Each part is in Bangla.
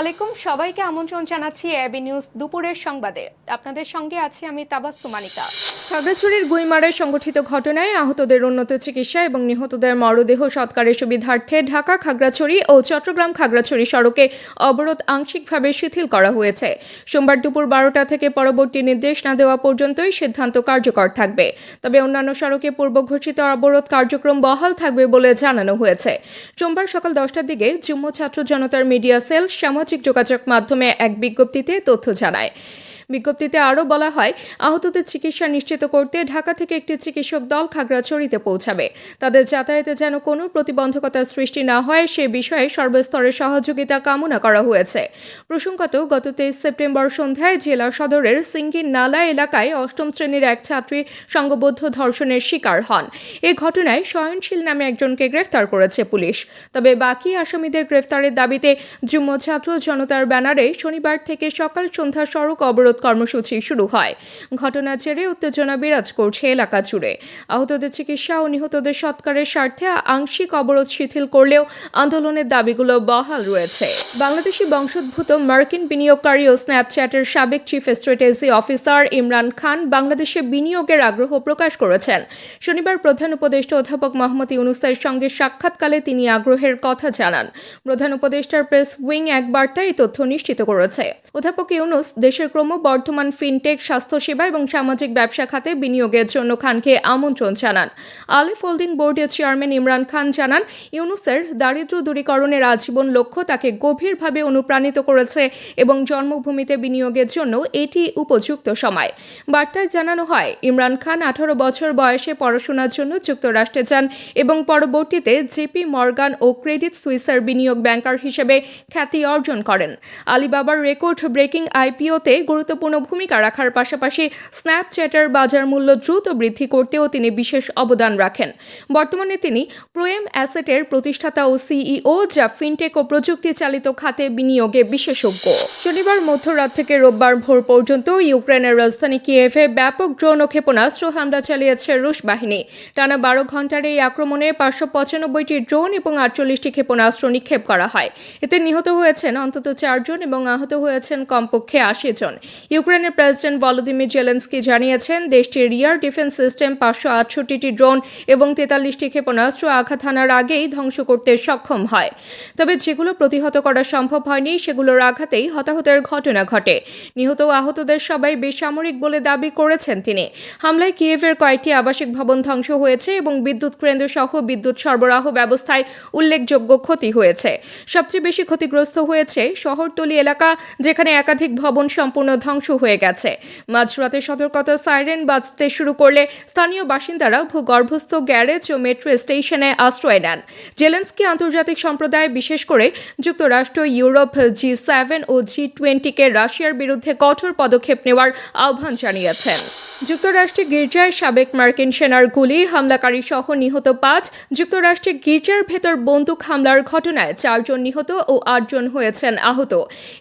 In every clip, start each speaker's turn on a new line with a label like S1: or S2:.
S1: আলাইকুম সবাইকে আমন্ত্রণ জানাচ্ছি এবি নিউজ দুপুরের সংবাদে। আপনাদের সঙ্গে আছি আমি তাবাস মানিকা
S2: খাগড়াছড়ির গুইমারায় সংঘটিত ঘটনায় আহতদের উন্নত চিকিৎসা এবং নিহতদের মরদেহ সৎকারের সুবিধার্থে ঢাকা খাগড়াছড়ি ও চট্টগ্রাম খাগড়াছড়ি সড়কে অবরোধ আংশিকভাবে শিথিল করা হয়েছে। সোমবার দুপুর বারোটা থেকে পরবর্তী নির্দেশ না দেওয়া পর্যন্তই সিদ্ধান্ত কার্যকর থাকবে। তবে অন্যান্য সড়কে পূর্ব ঘোষিত অবরোধ কার্যক্রম বহাল থাকবে বলে জানানো হয়েছে। সোমবার সকাল দশটার দিকে যুগ্ম ছাত্র জনতার মিডিয়া সেল সামাজিক যোগাযোগ মাধ্যমে এক বিজ্ঞপ্তিতে তথ্য জানায়। বিজ্ঞপ্তিতে আরও বলা হয়, আহতদের চিকিৎসা নিশ্চিত করতে ঢাকা থেকে একটি চিকিৎসক দল খাগড়াছড়িতে পৌঁছাবে। তাদের যাতায়াতে যেন কোনো প্রতিবন্ধকতার সৃষ্টি না হয়, সে বিষয়ে সর্বস্তরের সহযোগিতা কামনা করা হয়েছে। প্রসঙ্গত, গত তেইশ সেপ্টেম্বর সন্ধ্যায় জেলা সদরের সিঙ্গির নালা এলাকায় অষ্টম শ্রেণির এক ছাত্রী সংঘবদ্ধ ধর্ষণের শিকার হন। এ ঘটনায় সয়নশীল নামে একজনকে গ্রেফতার করেছে পুলিশ। তবে বাকি আসামিদের গ্রেফতারের দাবিতে যুগ্ম ছাত্র জনতার ব্যানারে শনিবার থেকে সকাল সন্ধ্যা সড়ক অবরোধ কর্মসূচি শুরু হয়। ঘটনার জেরে উত্তেজনা বিরাজ করছে এলাকা জুড়ে। আহতদের চিকিৎসা ও নিহতদের সৎকারের স্বার্থে আংশিক অবরোধ শিথিল করলেও আন্দোলনের দাবিগুলো বহাল রয়েছে। বাংলাদেশি বংশোদ্ভূত মার্কিন বিনিয়োগকারী ও স্ন্যাপচ্যাটের সাবেক chief strategy officer Imran Khan বাংলাদেশে বিনিয়োগের আগ্রহ প্রকাশ করেছেন। শনিবার প্রধান উপদেষ্টা অধ্যাপক মোহাম্মদ ইউনুসের সঙ্গে সাক্ষাৎকালে তিনি আগ্রহের কথা জানান। প্রধান উপদেষ্টার প্রেস উইং এক বার্তায় তথ্য নিশ্চিত করেছে। অধ্যাপক ইউনুস দেশের ক্রমবর্ধমান ফিনটেক স্বাস্থ্যসেবা এবং সামাজিক ব্যবসা খাতে বিনিয়োগের জন্য খানকে আমন্ত্রণ জানান। আলিফ হোল্ডিং বোর্ডের চেয়ারম্যান ইমরান খান জানান, ইউনুসের দারিদ্র দূরীকরণের আজীবন লক্ষ্য তাকে গভীরভাবে অনুপ্রাণিত করেছে এবং জন্মভূমিতে বিনিয়োগের জন্য এটি উপযুক্ত সময়। বার্তায় জানানো হয়, ইমরান খান আঠারো বছর বয়সে পড়াশোনার জন্য যুক্তরাষ্ট্রে যান এবং পরবর্তীতে জেপি মর্গান ও ক্রেডিট সুইসার বিনিয়োগ ব্যাংকার হিসেবে খ্যাতি অর্জন করেন। আলিবাবার রেকর্ড ব্রেকিং আইপিওতে গুরুত্বপূর্ণ ভূমিকা রাখার পাশাপাশি স্ন্যাপচ্যাটের বাজার মূল্য দ্রুত বৃদ্ধি করতেও তিনি বিশেষ অবদান রাখেন। বর্তমানে তিনি প্রোয়েম অ্যাসেটের প্রতিষ্ঠাতা ও সিইও যা ফিনটেক ও প্রযুক্তি চালিত খাতে বিনিয়োগে বিশেষজ্ঞ। শনিবার মধ্যরাত থেকে রোববার ভোর পর্যন্ত ইউক্রেনের রাজধানী কিয়েভে ব্যাপক ড্রোন ও ক্ষেপণাস্ত্র হামলা চালিয়েছে রুশ বাহিনী। টানা বারো ঘণ্টার এই আক্রমণে পাঁচশো পঁচানব্বইটি ড্রোন এবং আটচল্লিশটি ক্ষেপণাস্ত্র নিক্ষেপ করা হয়। এতে নিহত হয়েছেন অন্তত চারজন এবং আহত হয়েছেন কমপক্ষে আশি জন। ইউক্রেনের প্রেসিডেন্ট ভলোদিমির জেলেন্সকি জানিয়েছেন, দেশটির রিয়ার ডিফেন্স সিস্টেম পাঁচশো আটষট্টিটি ড্রোন এবং তেতাল্লিশটি ক্ষেপণাস্ত্র আঘাত হানার আগেই ধ্বংস করতে সক্ষম হয়। তবে যেগুলো প্রতিহত করা সম্ভব হয়নি, সেগুলোর আঘাতেই হতাহতের ঘটনা ঘটে। নিহত ও আহতদের সবাই বেসামরিক বলে দাবি করেছেন তিনি। হামলায় কিয়েভের কয়েকটি আবাসিক ভবন ধ্বংস হয়েছে এবং বিদ্যুৎ কেন্দ্র সহ বিদ্যুৎ সরবরাহ ব্যবস্থায় উল্লেখযোগ্য ক্ষতি হয়েছে। সবচেয়ে বেশি ক্ষতিগ্রস্ত হয়েছে শহরতলি এলাকা, যেখানে একাধিক ভবন সম্পূর্ণ ধ্বংস হয়ে গেছে। মাঝরাতে সতর্কতা সাইরেন বাজতে শুরু করলে স্থানীয় বাসিন্দারা ভূগর্ভস্থ গ্যারেজ ও মেট্রো স্টেশনে আশ্রয় নেন। জেলেন্সকি আন্তর্জাতিক সম্প্রদায়, বিশেষ করে যুক্তরাষ্ট্র, ইউরোপ, জি সেভেন ও জি টোয়েন্টিকে রাশিয়ার বিরুদ্ধে কঠোর পদক্ষেপ নেওয়ার আহ্বান জানিয়েছেন। যুক্তরাষ্ট্রে গির্জায় সাবেক মার্কিন সেনার গুলি, হামলাকারী সহ নিহত পাঁচ, যুক্তরাষ্ট্রে গির্জার ভেতর বন্দুক হামলার ঘটনায় চারজন নিহত ও আটজন হয়েছেন আহত।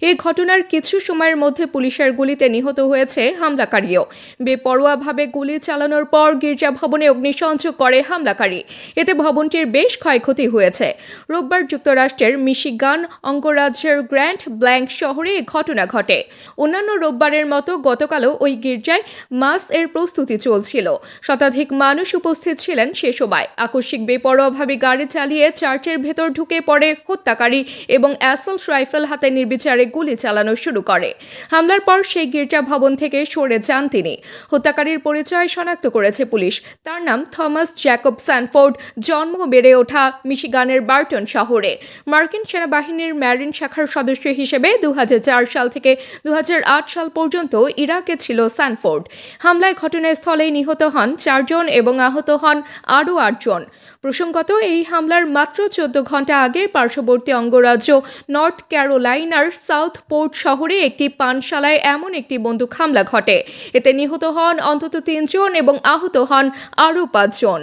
S2: এই ঘটনার কিছু সময়ের মধ্যে পুলিশের গুলিতে নিহত হয়েছে হামলাকারীও। বেপরোয়াভাবে গুলি চালানোর পর গির্জা ভবনে অগ্নিসংযোগ করে হামলাকারী। এতে ভবনটির বেশ ক্ষয়ক্ষতি হয়েছে। রোববার যুক্তরাষ্ট্রের মিশিগান অঙ্গরাজ্যের গ্র্যান্ড ব্ল্যাঙ্ক শহরে এই ঘটনা ঘটে। অন্যান্য রোববারের মতো গতকালও ওই গির্জায় মাস এর প্রস্তুতি চলছিল। শতাধিক মানুষ উপস্থিত ছিলেন সে সময়। আকস্মিক বেপরোয়াভাবে গাড়ি চালিয়ে চার্চের ভেতর ঢুকে পড়ে হত্যাকারী এবং অ্যাসল্ট রাইফেল হাতে নির্বিচারে গুলি চালানো শুরু করে। হামলার পর সেই গির্জা ভবন থেকে সরে যান তিনি। হত্যাকারীর পরিচয় শনাক্ত করেছে পুলিশ। তার নাম থমাস জ্যাকব স্যানফোর্ড। জন্ম বেড়ে ওঠা মিশিগানের বার্টন শহরে। মার্কিন সেনাবাহিনীর ম্যারিন শাখার সদস্য হিসেবে দু হাজার চার সাল থেকে দু হাজার আট সাল পর্যন্ত ইরাকে ছিল স্যানফোর্ড। হামলায় ঘটনাস্থলেই নিহত হন চারজন এবং আহত হন আরও আটজন। প্রসঙ্গত, এই হামলার মাত্র চোদ্দ ঘণ্টা আগে পার্শ্ববর্তী অঙ্গরাজ্য নর্থ ক্যারোলাইনার সাউথ পোর্ট শহরে একটি পানশালায় এমন একটি বন্দুক হামলা ঘটে। এতে নিহত হন অন্তত তিনজন এবং আহত হন আরও পাঁচজন।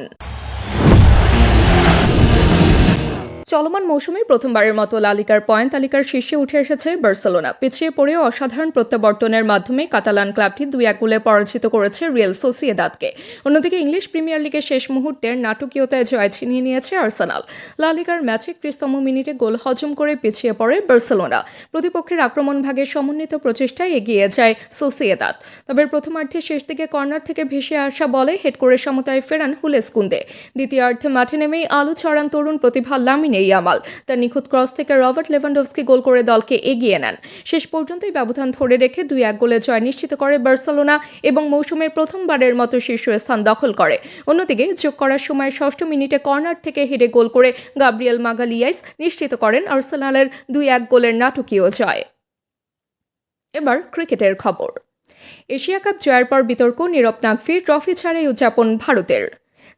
S2: চলমান মৌসুমে প্রথমবারের মতো লালিকার পয়েন্ট তালিকার শীর্ষে উঠে এসেছে বার্সেলোনা। পিছিয়ে পড়েও অসাধারণ প্রত্যাবর্তনের মাধ্যমে কাতালান ক্লাবটি দুই একুলে পরাজিত করেছে রিয়েল সোসিয়েদাদকে। অন্যদিকে ইংলিশ প্রিমিয়ার লিগের শেষ মুহূর্তের নাটকীয়তায় জয় ছিনিয়ে নিয়েছে আর্সেনাল। লালিকার ম্যাচে ত্রিশতম মিনিটে গোল হজম করে পিছিয়ে পড়ে বার্সেলোনা। প্রতিপক্ষের আক্রমণ ভাগের সমন্বিত প্রচেষ্টায় এগিয়ে যায় সোসিয়েদাদ। তবে প্রথমার্ধে শেষ দিকে কর্নার থেকে ভেসে আসা বলে হেড করে সমতায় ফেরান হুলেস কুন্দে। দ্বিতীয়ার্ধে মাঠে নেমেই আলু ছড়ান তরুণ প্রতিভা লামিনে। ইয়ামাল তার নিখুঁত ক্রস থেকে রবার্ট লেভানডোভস্কি গোল করে দলকে এগিয়ে নেন। শেষ পর্যন্তই ব্যবধান ধরে রেখে দুই এক গোলে জয় নিশ্চিত করে বার্সেলোনা এবং মৌসুমের প্রথমবারের মতো শীর্ষস্থান দখল করে। অন্যদিকে যোগ করার সময় ষষ্ঠ মিনিটে কর্নার থেকে হেডে গোল করে গাব্রিয়েল মাগালিয়াইস নিশ্চিত করেন আর্সেনালের দুই এক গোলের নাটকীয় জয়। এবার ক্রিকেটের খবর। এশিয়া কাপ জয়ের পর বিতর্ক, নীরব নাকভি, ট্রফি ছাড়াই উদযাপন ভারতের।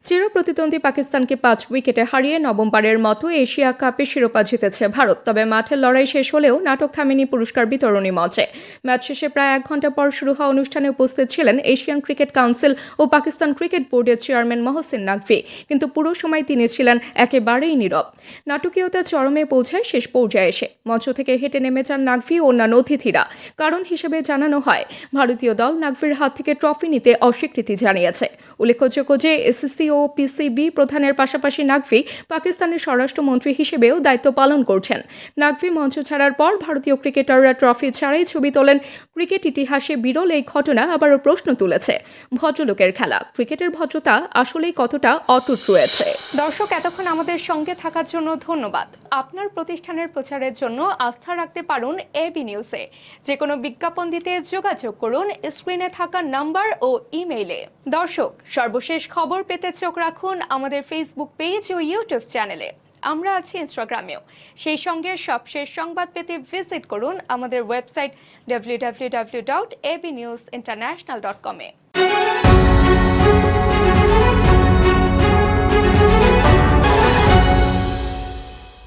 S2: চিরপ্রতিদ্বন্দ্বী পাকিস্তানকে পাঁচ উইকেটে হারিয়ে নবমবারের মতো এশিয়া কাপে শিরোপা জিতেছে ভারত। তবে মাঠের লড়াই শেষ হলেও নাটক থামেনি পুরস্কার বিতরণী মঞ্চে। ম্যাচ শেষে প্রায় এক ঘণ্টা পর শুরু হওয়া অনুষ্ঠানে উপস্থিত ছিলেন এশিয়ান ক্রিকেট কাউন্সিল ও পাকিস্তান ক্রিকেট বোর্ডের চেয়ারম্যান মহসিন নাকভি। কিন্তু পুরো সময় তিনি ছিলেন একেবারেই নীরব। নাটকীয়তা চরমে পৌঁছায় শেষ পর্যায়ে এসে। মঞ্চ থেকে হেঁটে নেমে যান নাকভি ও অন্যান্য অতিথিরা। কারণ হিসেবে জানানো হয়, ভারতীয় দল নাকভির হাত থেকে ট্রফি নিতে অস্বীকৃতি জানিয়েছে। উল্লেখযোগ্য যে, এসএসসি ও পিসিবি প্রধানের পাশাপাশি নাকভি পাকিস্তানের স্বরাষ্ট্রমন্ত্রী হিসেবেও দায়িত্ব পালন করছেন। নাকভি মঞ্চ ছাড়ার পর ভারতীয় ক্রিকেটাররা ট্রফি ছাড়াই ছবি তোলেন। ক্রিকেট ইতিহাসে বিরল এই ঘটনা আবারও প্রশ্ন তুলেছে। ভদ্রলোকের খেলা, ক্রিকেটের ভদ্রতা আসলেই কতটা অটুট রয়েছে?
S1: দর্শক, এতক্ষণ আমাদের সঙ্গে থাকার জন্য ধন্যবাদ। আপনার প্রতিষ্ঠানের প্রচারের জন্য আস্থা রাখতে পারুন এবি নিউজে। যে কোনো বিজ্ঞাপন দিতে যোগাযোগ করুন স্ক্রিনে থাকা নাম্বার ও ইমেইলে। দর্শক, সর্বশেষ খবর পেতে চোখ রাখুন আমাদের ফেসবুক পেজ ও ইউটিউব চ্যানেলে আমরা আছি ইনস্টাগ্রামেও সেই সঙ্গে সবশেষ সংবাদ পেতে ভিজিট করুন আমাদের website W W W dot AB news international dot কমে